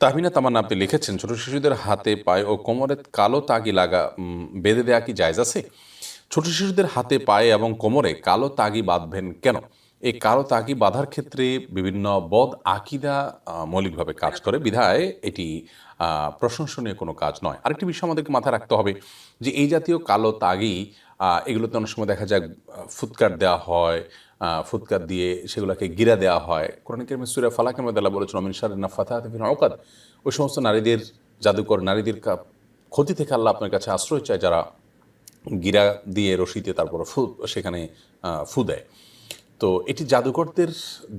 তাহমিনা তামান্না, আপনি লিখেছেন, ছোট শিশুদের হাতে পায়ে ও কোমরে কালো তাগি লাগা বেঁধে দেওয়া কি জায়জ আছে? ছোট শিশুদের হাতে পায়ে এবং কোমরে কালো তাগি বাঁধবেন কেন? এই কালো তাগি বাঁধার ক্ষেত্রে বিভিন্ন বদ আকিদা মৌলিকভাবে কাজ করে। বিধায় এটি প্রশংসনীয় কোনো কাজ নয়। আরেকটি বিষয় আমাদেরকে মাথায় রাখতে হবে যে এই জাতীয় কালো তাগি এগুলোতে অনেক সময় দেখা যায় ফুৎকার দেওয়া হয় ফুৎকার দিয়ে সেগুলোকে গিরা দেওয়া হয়। কোরআন কেরমে সুরে ফালাকের মধ্যে আল্লাহ বলেছেন অমিন সারিনা ফাতা অকাদ ওই সমস্ত নারীদের, জাদুকর নারীদের ক্ষতি থেকে আল্লাহ আপনার কাছে আশ্রয় চায় যারা গিরা দিয়ে রশিতে তারপর ফু সেখানে ফু দেয়। তো এটি জাদুকরদের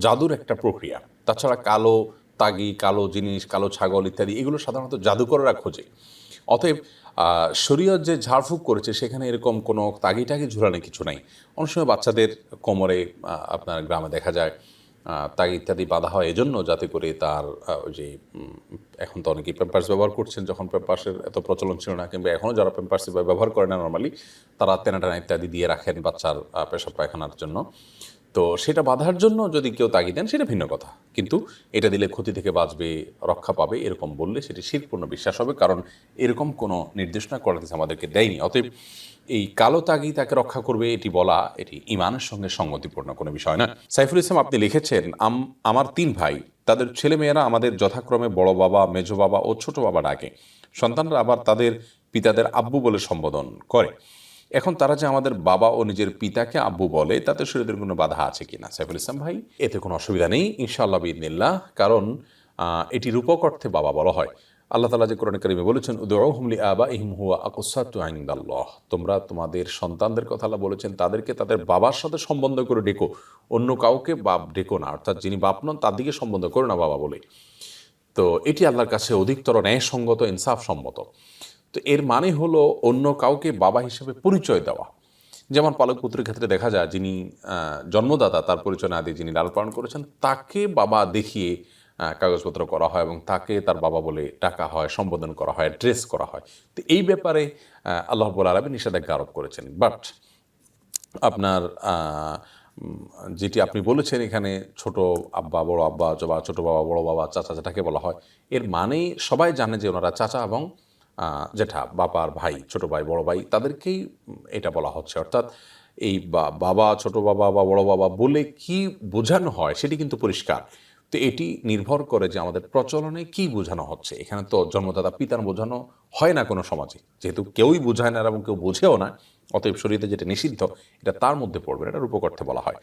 জাদুর একটা প্রক্রিয়া। তাছাড়া কালো তাগি, কালো জিনিস, কালো ছাগল ইত্যাদি, এগুলো সাধারণত জাদুকররা খোঁজে। অতএব শরীয়ত যে ঝাড়ফুঁক করেছে, সেখানে এরকম কোনো তাগি টাগি ঝুলানো কিছু নাই। অনেক সময় বাচ্চাদের কোমরে আপনার গ্রামে দেখা যায় তাগি ইত্যাদি বাঁধা হয় এজন্য যাতে করে তার যে এখন তো অনেকেই পেম্পার্স ব্যবহার করছেন, যখন পেম্পার্সের এত প্রচলন ছিল না, কিংবা এখনও যারা পেম্পার্স ব্যবহার করে না নর্মালি তারা তেনা টেনা ইত্যাদি দিয়ে রাখেন বাচ্চার পেশাব পায়খানার জন্য। তো সেটা বাঁধার জন্য যদি কেউ তাগি দেন, সেটা ভিন্ন কথা। কিন্তু এটা দিলে ক্ষতি থেকে বাঁচবে, রক্ষা পাবে, এরকম বললে সেটি শীতপূর্ণ বিশ্বাস হবে, কারণ এরকম কোনো নির্দেশনা করাতে আমাদেরকে দেয়নি। অতএব এই কালো তাগি তাকে রক্ষা করবে, এটি বলা, এটি ইমানের সঙ্গে সঙ্গতিপূর্ণ কোনো বিষয় না। সাইফুল ইসলাম, আপনি লিখেছেন, আম- আমার তিন ভাই, তাদের ছেলেমেয়েরা আমাদের যথাক্রমে বড় বাবা, মেজ বাবা ও ছোট বাবা ডাকে। সন্তানরা আবার তাদের পিতাদের আব্বু বলে সম্বোধন করে। এখন তারা যে আমাদের বাবা ও নিজের পিতাকে আব্বু বলে, তাতে শরীরের কোনো বাধা আছে কিনা? সাইফুল ইসলাম ভাই, এতে কোনো অসুবিধা নেই, ইনশাআল্লাহ বিদিনিল্লাহ কারণ এটি রূপক অর্থে বাবা বলা হয়। আল্লাহ তালা যে কোরআন করিমে বলেছেন উদৌহমলি আবা ইহিম হুয়া আকুসাতু আইন্দাল্লাহ। তোমরা তোমাদের সন্তানদের কথা আল্লাহ বলেছেন, তাদেরকে তাদের বাবার সাথে সম্বন্ধ করে ডেকো। অন্য কাউকে বাপ ডেকো না, অর্থাৎ যিনি বাপ নন, তার দিকে সম্বন্ধ করো না বাবা বলে। তো এটি আল্লাহর কাছে অধিকতর ন্যায়সঙ্গত ইনসাফ সম্মত তো এর মানে হলো অন্য কাউকে বাবা হিসেবে পরিচয় দেওয়া। যেমন পালক পুত্রের ক্ষেত্রে দেখা যায় যিনি জন্মদাতা, তার পরিচয় না দিয়ে যিনি লাল পালন করেছেন, তাকে বাবা দেখিয়ে কাগজপত্র করা হয় এবং তাকে তার বাবা বলে টাকা হয়, সম্বোধন করা হয় ড্রেস করা হয়। তো এই ব্যাপারে আল্লাহ বল আলমী নিষেধাজ্ঞা আরোপ করেছেন। বাট আপনার যেটি আপনি বলেছেন এখানে ছোট আব্বা, বড় আব্বা বা ছোট বাবা, বড় বাবা, চাচা যেটাকে বলা হয়, এর মানে সবাই জানে যে ওনারা চাচা এবং জেঠা, বাবার ভাই, ছোট ভাই, বড় ভাই, তাদেরকেই এটা বলা হচ্ছে। অর্থাৎ এই বাবা, ছোট বাবা বা বড় বাবা বলে কি বোঝানো হয় সেটি কিন্তু পরিষ্কার। তো এটি নির্ভর করে যে আমাদের প্রচলনে কি বোঝানো হচ্ছে। এখানে তো জন্মদাতা পিতার বোঝানো হয় না কোনো সমাজে। যেহেতু কেউই বোঝায় না এবং কেউ বোঝেও না, অতএব শরীরে যেটা নিষিদ্ধ, এটা তার মধ্যে পড়বে, এটা রূপকর্থে বলা হয়।